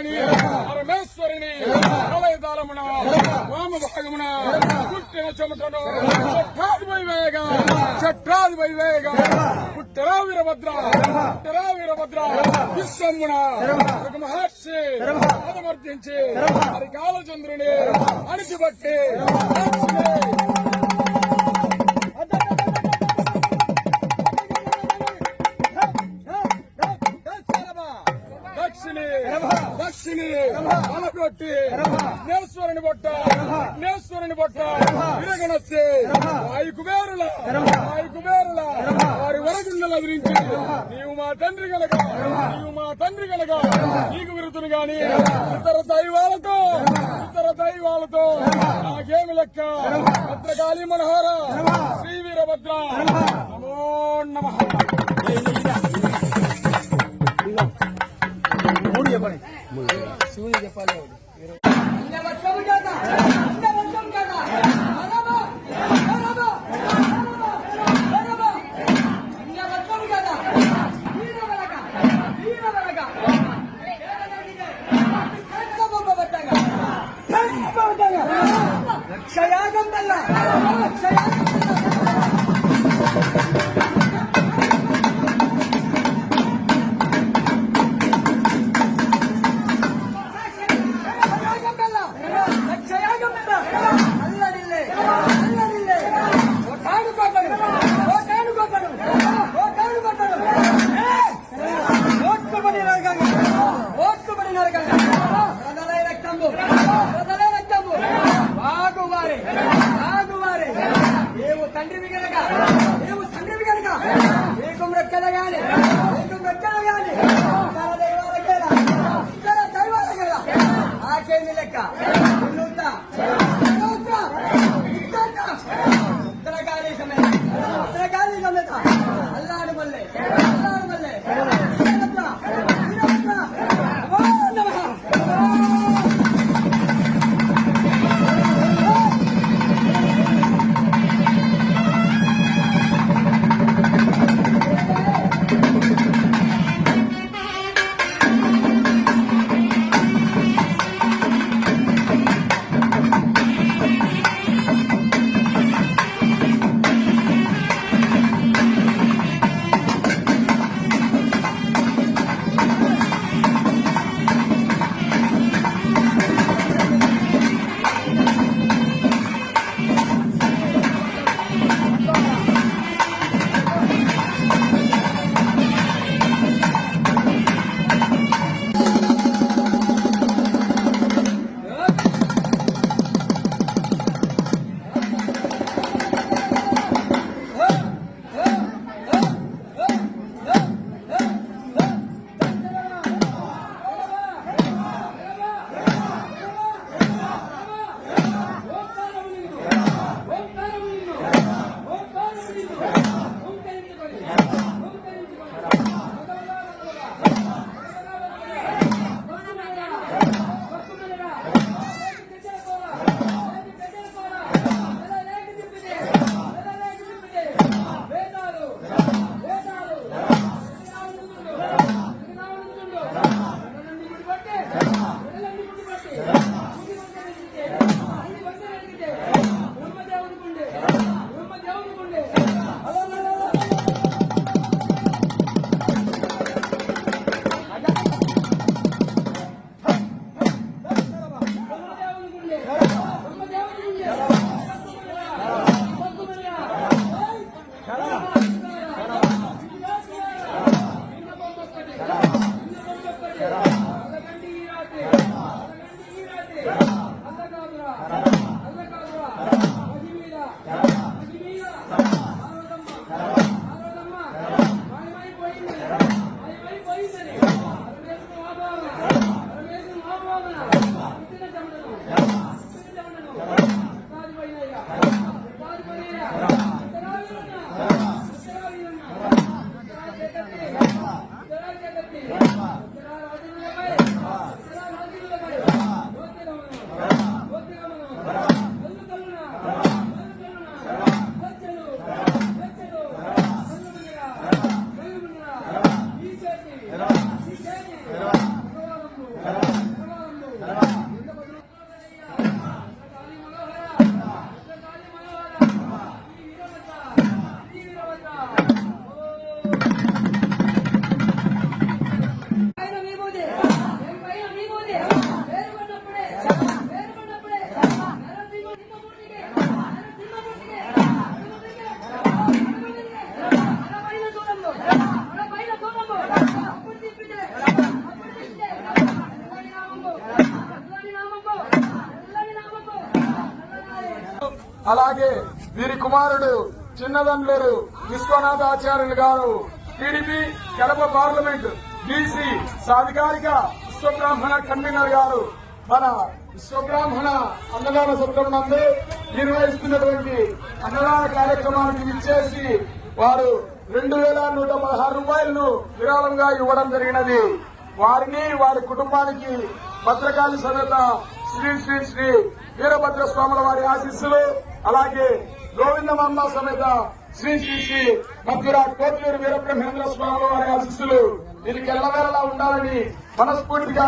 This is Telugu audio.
ఆయమైపోయిందని పరమేశ్వరిని ప్రళయకాలమున వామ భాగమున పుట్టిన చెమటను చట్టాధిపై వేయగా చట్టాధిపై వేయగా పుట్టరా వీరభద్ర పుట్టరా వీరభద్ర విశ్వమున ఒక మహర్షి పదమర్జించి హరికాలచంద్రుని అణిచిబట్టి బలకొట్టి నేశ్వరుని బొట్ట. నేశ్వరుని బొట్ట. విరగనొచ్చి వాయు కుబేరుల. వాయు కుబేరుల. వారి వరగుండలు అదిరించి. నీవు మా తండ్రి గనక. నీవు మా తండ్రి గనక. నీకు విరుతును గాని ఇతర దైవాలతో ఇతర దైవాలతో నాకేమి లెక్క? భద్రకాళి మనోహర శ్రీ వీరభద్ర నమో. నమ క్షయాగం తండ్రివి కనుక నీవు తండ్రివి కనుక నీకు రెక్కల గాని నీకు రెక్కల గాని ఇతర దైవాలకేలా ఇతర దైవాలకేలా ఆకేమి లెక్క. ¡Dale! అలాగే వీరి కుమారుడు చిన్నదండ్రులు Viswanatha Acharyulu garu TDP Kadapa parliament BC సాధికారిక Vishwabrahmana convener గారు. మన విశ్వబ్రాహ్మణ అన్నదాన సత్రం నందు నిర్వహిస్తున్నటువంటి అన్నదాన కార్యక్రమానికి విచ్చేసి వారు రెండు వేల నూట పదహారు రూపాయలను విరాళంగా ఇవ్వడం జరిగినది. వారిని వారి కుటుంబానికి భద్రకాళి సమేత శ్రీ శ్రీ శ్రీ వీరభద్ర స్వాముల వారి ఆశీస్సులు అలాగే గోవిందమమ్మ సమేత శ్రీ శ్రీ శ్రీ మధుర కోట్లూరు వీరబ్రహ్మేంద్ర స్వామి వారి ఆశిస్సులు దీనికి ఎల్లవేళలా ఉండాలని మనస్ఫూర్తిగా